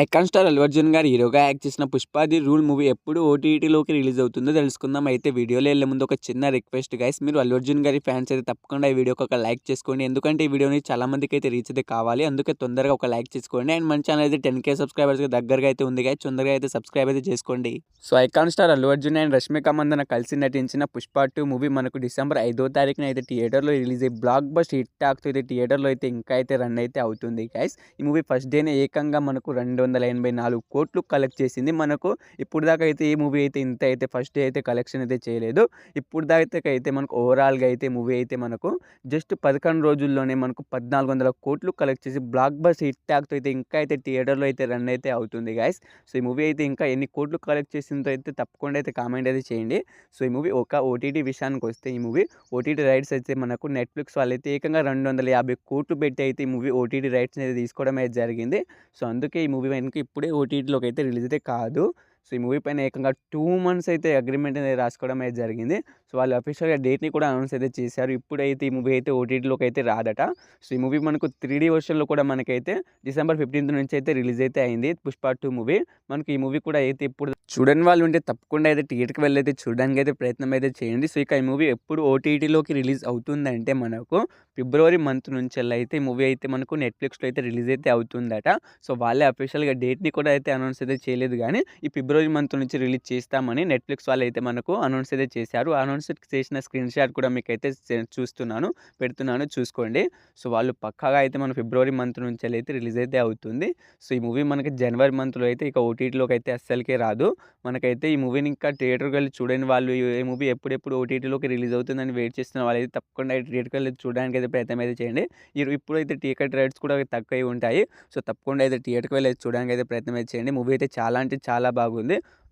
Icon star Allu Arjun గారు హీరోగా act చేసిన పుష్పాది రూల్ మూవీ ఎప్పుడు ఓటీటీలోకి రిలీజ్ అవుతుందో తెలుసుకుందాం. అయితే వీడియోలో వెళ్ళే ముందు ఒక చిన్న రిక్వెస్ట్ గైస్ మీరు అల్లు అర్జున్ గారి ఫ్యాన్స్ అయితే తప్పకుండా ఈ వీడియోకి ఒక లైక్ చేసుకోండి. ఎందుకంటే ఈ వీడియోని చాలా మందికి అయితే రీచ్ అయితే కావాలి. అందుకే తొందరగా ఒక లైక్ చేసుకోండి. అండ్ మన ఛానల్ అయితే టెన్ కే సబ్స్క్రైబర్స్ దగ్గరగా అయితే ఉంది గైస్ తొందరగా అయితే సబ్స్క్రైబ్ అయితే చేసుకోండి. So icon star Allu Arjun and Rashmika Mandanna కలిసి నటించిన పుష్ప టూ మూవీ మనకు డిసెంబర్ ఐదో తారీఖున అయితే థియేటర్లో రిలీజ్ అయ్యి బ్లాక్ బస్ట్ హిట్ టాక్తో అయితే థియేటర్లో అయితే ఇంకా అయితే రన్ అయితే అవుతుంది గైస్ ఈ మూవీ ఫస్ట్ డేనే ఏకంగా మనకు రెండు వందల ఎనభై నాలుగు కోట్లు కలెక్ట్ చేసింది. మనకు ఇప్పుడు దాకా అయితే ఈ మూవీ అయితే ఇంత అయితే ఫస్ట్ డే అయితే కలెక్షన్ అయితే చేయలేదు. ఇప్పుడు దాకా అయితే మనకు ఓవరాల్గా అయితే మూవీ అయితే మనకు జస్ట్ పదకొండు రోజుల్లోనే మనకు పద్నాలుగు వందల కోట్లు కలెక్ట్ చేసి బ్లాక్ బస్ హిట్ ట్యాక్తో అయితే ఇంకా అయితే థియేటర్లో అయితే రన్ అయితే అవుతుంది గాయస్ సో ఈ మూవీ అయితే ఇంకా ఎన్ని కోట్లు కలెక్ట్ చేసిందో అయితే తప్పకుండా అయితే కామెంట్ అయితే చేయండి. సో ఈ మూవీ ఒక ఓటీటీ విషయానికి వస్తే ఈ మూవీ ఓటీటీ రైట్స్ అయితే మనకు నెట్ఫ్లిక్స్ వాళ్ళు అయితే ఏకంగా రెండు వందల యాభై కోట్లు పెట్టి అయితే ఈ మూవీ ఓటీటీ రైట్స్ అయితే తీసుకోవడం అయితే జరిగింది. సో అందుకే ఈ మూవీ వెనక ఇప్పుడే ఓటీటీలోకి అయితే రిలీజ్ అయితే కాదు. సో ఈ మూవీ పైన ఏకంగా టూ మంత్స్ అయితే అగ్రిమెంట్ అనేది రాసుకోవడం అయితే జరిగింది. సో వాళ్ళు అఫీషియల్గా డేట్ని కూడా అనౌన్స్ అయితే చేశారు. ఇప్పుడైతే ఈ మూవీ అయితే ఓటీటీలోకి అయితే రాదట. సో ఈ మూవీ మనకు త్రీ డీ వర్షన్లో కూడా మనకైతే డిసెంబర్ ఫిఫ్టీన్త్ నుంచి అయితే రిలీజ్ అయితే అయింది. Pushpa two movie. మనకి ఈ మూవీ కూడా అయితే ఇప్పుడు చూడని వాళ్ళు ఉంటే తప్పకుండా అయితే థియేటర్కి వెళ్ళైతే చూడడానికి అయితే ప్రయత్నం అయితే చేయండి. సో ఇక ఈ మూవీ ఎప్పుడు ఓటీటీలోకి రిలీజ్ అవుతుందంటే మనకు ఫిబ్రవరి మంత్ నుంచి అయితే ఈ మూవీ అయితే మనకు నెట్ఫ్లిక్స్లో అయితే రిలీజ్ అయితే అవుతుందట. సో వాళ్ళే అఫీషియల్గా డేట్ని కూడా అయితే అనౌన్స్ అయితే చేయలేదు కానీ ఈ ఫిబ్రవరి ఫిబ్రవరి మంత్ నుంచి రిలీజ్ చేస్తామని నెట్ఫ్లిక్స్ వాళ్ళు అయితే మనకు అనౌన్స్ అయితే చేశారు. అనౌన్స్ చేసిన స్క్రీన్ షాట్ కూడా మీకు అయితే చూస్తున్నాను పెడుతున్నాను చూసుకోండి. సో వాళ్ళు పక్కాగా అయితే మన ఫిబ్రవరి మంత్ నుంచి అయితే రిలీజ్ అయితే అవుతుంది. సో ఈ మూవీ మనకి జనవరి మంత్లో అయితే ఇక ఓటీటీలోకి అయితే అస్సలకే రాదు. మనకైతే ఈ మూవీని ఇంకా థియేటర్కి వెళ్ళి చూడని వాళ్ళు ఈ మూవీ ఎప్పుడెప్పుడు ఓటీటీలోకి రిలీజ్ అవుతుందని వెయిట్ చేస్తున్న వాళ్ళు అయితే తప్పకుండా థియేటర్కి వెళ్ళి చూడడానికి అయితే ప్రయత్నం అయితే చేయండి. ఇప్పుడైతే టికెట్ రేట్స్ కూడా తక్కువ ఉంటాయి. సో తప్పకుండా అయితే థియేటర్కి వెళ్ళి చూడడానికి అయితే ప్రయత్నం అయితే చేయండి. మూవీ అయితే చాలా అంటే చాలా బాగుంది.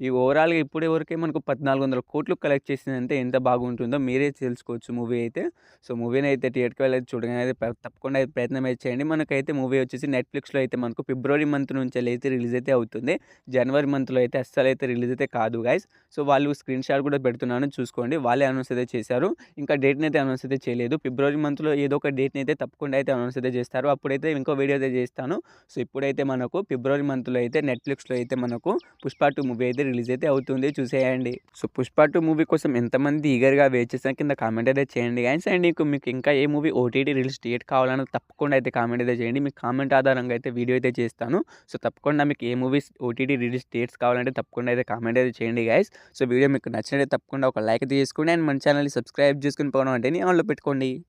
ఈ ఓవరాల్గా ఇప్పటి వరకే మనకు పద్నాలుగు వందల కోట్లు కలెక్ట్ చేసిందంటే ఎంత బాగుంటుందో మీరే తెలుసుకోవచ్చు మూవీ అయితే. సో మూవీని అయితే థియేటర్కి వెళ్ళి చూడగానే అయితే తప్పకుండా అయితే ప్రయత్నం అయితే చేయండి. మనకైతే మూవీ వచ్చేసి నెట్ఫ్లిక్స్లో అయితే మనకు ఫిబ్రవరి మంత్ నుంచి అయితే రిలీజ్ అయితే అవుతుంది. జనవరి మంత్లో అయితే అస్సలు అయితే రిలీజ్ అయితే కాదు గాయస్. సో వాళ్ళు స్క్రీన్ షాట్ కూడా పెడుతున్నాను చూసుకోండి. వాళ్ళే అనౌన్స్ అయితే చేశారు. ఇంకా డేట్ని అయితే అనౌన్స్ అయితే చేయలేదు. ఫిబ్రవరి మంత్లో ఏదో ఒక డేట్ని అయితే తప్పకుండా అయితే అనౌన్స్ అయితే చేస్తారు. అప్పుడైతే ఇంకో వీడియో అయితే చేస్తాను. సో ఇప్పుడైతే మనకు ఫిబ్రవరి మంత్లో అయితే నెట్ఫ్లిక్స్లో అయితే మనకు పుష్ప టూ మూవీ అయితే రిలీజ్ అయితే అవుతుంది. చూసేయండి. సో పుష్ప టూ మూవీ కోసం ఎంతమంది ఈగర్గా వెయిట్ చేసిన కింద కామెంట్ అయితే చేయండి. అండ్ అండ్ మీకు మీకు ఇంకా ఏ మూవీ ఓటీటీ రిలీజ్ డేట్ కావాలని తప్పకుండా అయితే కామెంట్ అయితే చేయండి. మీకు కామెంట్ ఆధారంగా అయితే వీడియో అయితే చేస్తాను. సో తప్పకుండా మీకు ఏ మూవీస్ ఓటీటీ రిలీజ్ డేట్స్ కావాలంటే తప్పకుండా అయితే కామెంట్ అయితే చేయండి గైస్. సో వీడియో మీకు నచ్చినట్టు తప్పకుండా ఒక లైక్ అయితే చేసుకోండి. అండ్ మన ఛానల్ని సబ్స్క్రైబ్ చేసుకుని పోవడం అంటే ఆన్లో పెట్టుకోండి.